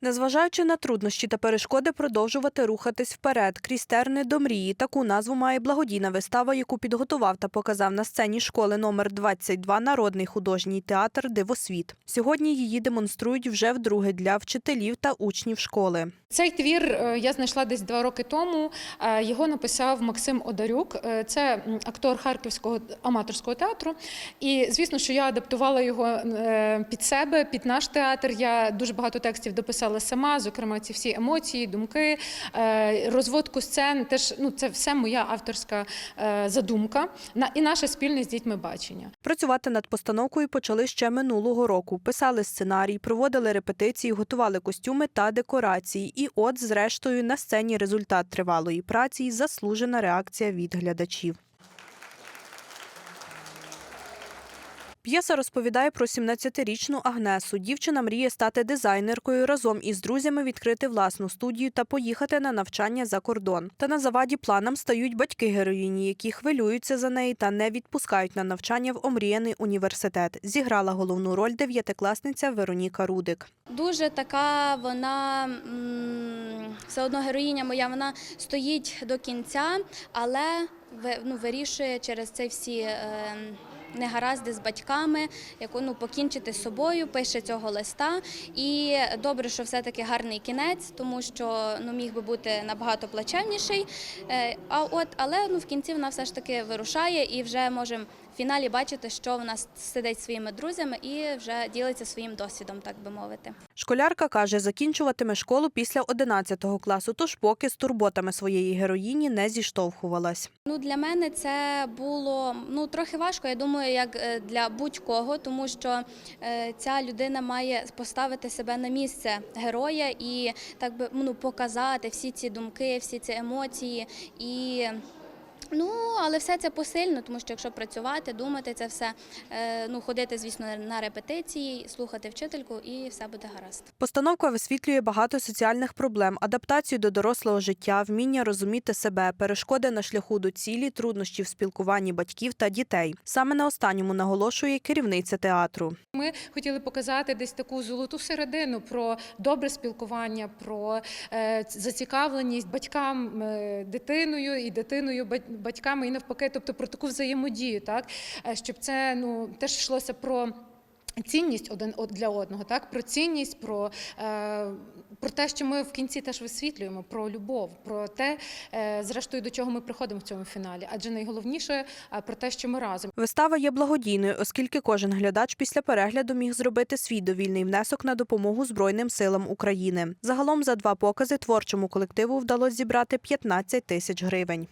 Незважаючи на труднощі та перешкоди, продовжувати рухатись вперед крізь терни до мрії. Таку назву має благодійна вистава, яку підготував та показав на сцені школи номер 22 Народний художній театр Дивосвіт. Сьогодні її демонструють вже вдруге для вчителів та учнів школи. Цей твір е, я знайшла десь два роки тому. Е, Його написав Максим Одарюк. Е, Це актор Харківського аматорського театру. І звісно, що я адаптувала його під себе, під наш театр. Я дуже багато текстів дописала сама, зокрема, ці всі емоції, думки, е, розводку сцен. Теж ну це все моя авторська е, задумка. На і наше спільне з дітьми бачення. Працювати над постановкою почали ще минулого року. Писали сценарій, проводили репетиції, готували костюми та декорації. І от, зрештою, на сцені результат тривалої праці заслужена реакція від глядачів. П'єса розповідає про 17-річну Агнесу. Дівчина мріє стати дизайнеркою, разом із друзями відкрити власну студію та поїхати на навчання за кордон. Та на заваді планам стають батьки героїні, які хвилюються за неї та не відпускають на навчання в омріяний університет. Зіграла головну роль дев'ятикласниця Вероніка Рудик. Дуже така вона все одно героїня моя, вона стоїть до кінця, але ну, вирішує через це всі. Негаразди з батьками, яку ну покінчити з собою, пише цього листа. І добре, що все-таки гарний кінець, тому що ну міг би бути набагато плачевніший. Е, А от, але ну в кінці вона все ж таки вирушає і вже можемо в фіналі бачити, що вона сидить зі своїми друзями і вже ділиться своїм досвідом, так би мовити. Школярка каже, закінчуватиме школу після 11 класу, тож поки з турботами своєї героїні не зіштовхувалась. Ну для мене це було ну трохи важко. Я думаю, як е, для будь-кого, тому що е, ця людина має поставити себе на місце героя і так би ну показати всі ці думки, всі ці емоції і. Ну, але все це посильно, тому що якщо працювати, думати це все, е, ну ходити, звісно, на репетиції, слухати вчительку, і все буде гаразд. Постановка висвітлює багато соціальних проблем, адаптацію до дорослого життя, вміння розуміти себе, перешкоди на шляху до цілі, труднощі в спілкуванні батьків та дітей. Саме на останньому наголошує керівниця театру. Ми хотіли показати десь таку золоту середину про добре спілкування, про е, зацікавленість батькам е, дитиною і дитиною бать- батьками, і навпаки, тобто про таку взаємодію, так Е, щоб це ну теж йшлося про. Цінність один од- для одного, так про цінність, про, е, про те, що ми в кінці теж висвітлюємо, про любов, про те, е, зрештою, до чого ми приходимо в цьому фіналі. Адже найголовніше е, про те, що ми разом. Вистава є благодійною, оскільки кожен глядач після перегляду міг зробити свій довільний внесок на допомогу Збройним силам України. Загалом за два покази творчому колективу вдалося зібрати 15 тисяч гривень.